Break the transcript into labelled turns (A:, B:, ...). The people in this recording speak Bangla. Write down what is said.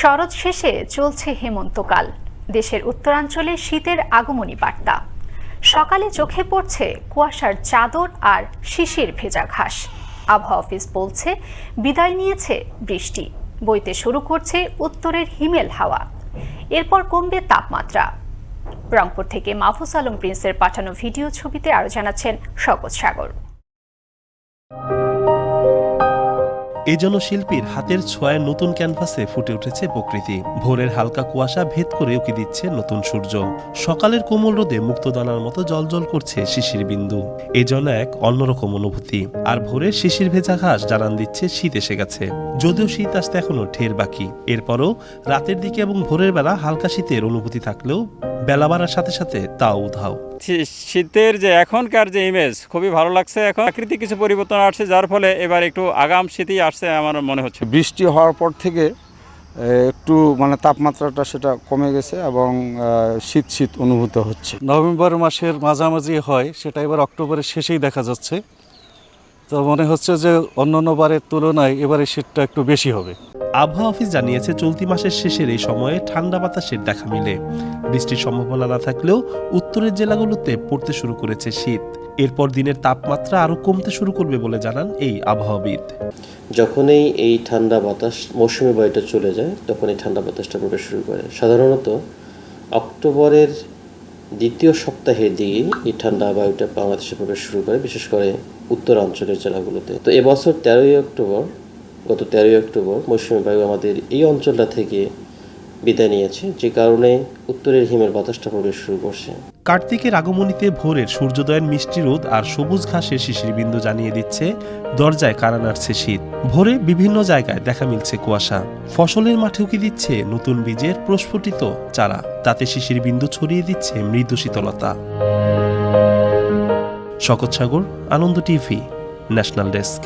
A: শরৎ শেষে চলছে হেমন্তকাল। দেশের উত্তরাঞ্চলে শীতের আগমনী বার্তা। সকালে চোখে পড়ছে কুয়াশার চাদর আর শিশির ভেজা ঘাস। আবহাওয়া অফিস বলছে, বিদায় নিয়েছে বৃষ্টি। বইতে শুরু করছে উত্তরের হিমেল হাওয়া। এরপর কমবে তাপমাত্রা। রংপুর থেকে মাহফুজ আলম প্রিন্সের পাঠানো ভিডিও ছবিতে আরও জানাচ্ছেন শকত সাগর।
B: এ যেন শিল্পীর হাতের ছোঁয়ায় নতুন ক্যানভাসে ফুটে উঠেছে প্রকৃতি। ভোরের হালকা কুয়াশা ভেদ করে উকি দিচ্ছে নতুন সূর্য। সকালের কোমল রোদে মুক্তদানার মতো জলজল করছে শিশির বিন্দু। এ যেন এক অন্যরকম অনুভূতি। আর ভোরের শিশির ভেজা ঘাস জানান দিচ্ছে, শীত এসে গেছে। যদিও শীত আসতে এখনও ঢের বাকি। এরপরও রাতের দিকে এবং ভোরের বেলা হালকা শীতের অনুভূতি থাকলেও বেলা বাড়ার সাথে সাথে তাও উধাও।
C: শীতের যে এখনকার যে ইমেজ খুবই ভালো লাগছে এখন। প্রাকৃতিক কিছু পরিবর্তন আসছে যার ফলে এবার একটু আগাম শীতই আসছে আমার মনে হচ্ছে।
D: বৃষ্টি হওয়ার পর থেকে একটু মানে তাপমাত্রাটা সেটা কমে গেছে এবং শীত শীত অনুভূত হচ্ছে।
E: নভেম্বর মাসের মাঝামাঝি হয় সেটা এবার অক্টোবরের শেষেই দেখা যাচ্ছে। তো মনে হচ্ছে যে অন্য অন্য বারের তুলনায় এবারে শীতটা একটু বেশি হবে।
B: আবহাওয়া অফিস জানিয়েছে, চলতি মাসের শেষের এই সময়ে ঠান্ডা বাতাসের দেখা মিলে। বৃষ্টির সম্ভাবনা না থাকলেও উত্তরের জেলাগুলোতে পড়তে শুরু করেছে শীত। এরপর দিনের তাপমাত্রা আরও কমতে শুরু করবে বলে জানান এই আবহাওয়াবিদ।
F: যখনই এই ঠান্ডা বাতাস, মৌসুমি বায়ুটা চলে যায় তখন এই ঠান্ডা বাতাসটা প্রবেশ শুরু করে। সাধারণত অক্টোবরের দ্বিতীয় সপ্তাহের দিকে এই ঠান্ডা বায়ুটা বাংলাদেশে প্রবেশ শুরু করে, বিশেষ করে উত্তরাঞ্চলের জেলাগুলোতে। তো এবছর তেরোই অক্টোবর গত তেরোই অক্টোবর মৌসুমি বায়ু আমাদের এই অঞ্চলটা থেকে বিদায় নিয়েছে, যে কারণে উত্তরের হিমের বাতাসটা প্রবেশ শুরু করছে।
B: কার্তিকের আগমনীতে ভোরের সূর্যোদয়ের মিষ্টি রোদ আর সবুজ ঘাসের শিশির বিন্দু জানিয়ে দিচ্ছে দরজায় কারা নাড়ছে শীত। ভোরে বিভিন্ন জায়গায় দেখা মিলছে কুয়াশা। ফসলের মাঠে উকি দিচ্ছে নতুন বীজের প্রস্ফুটিত চারা। তাতে শিশির বিন্দু ছড়িয়ে দিচ্ছে মৃদু শীতলতা। শকত Sagar, Ananda TV, national desk.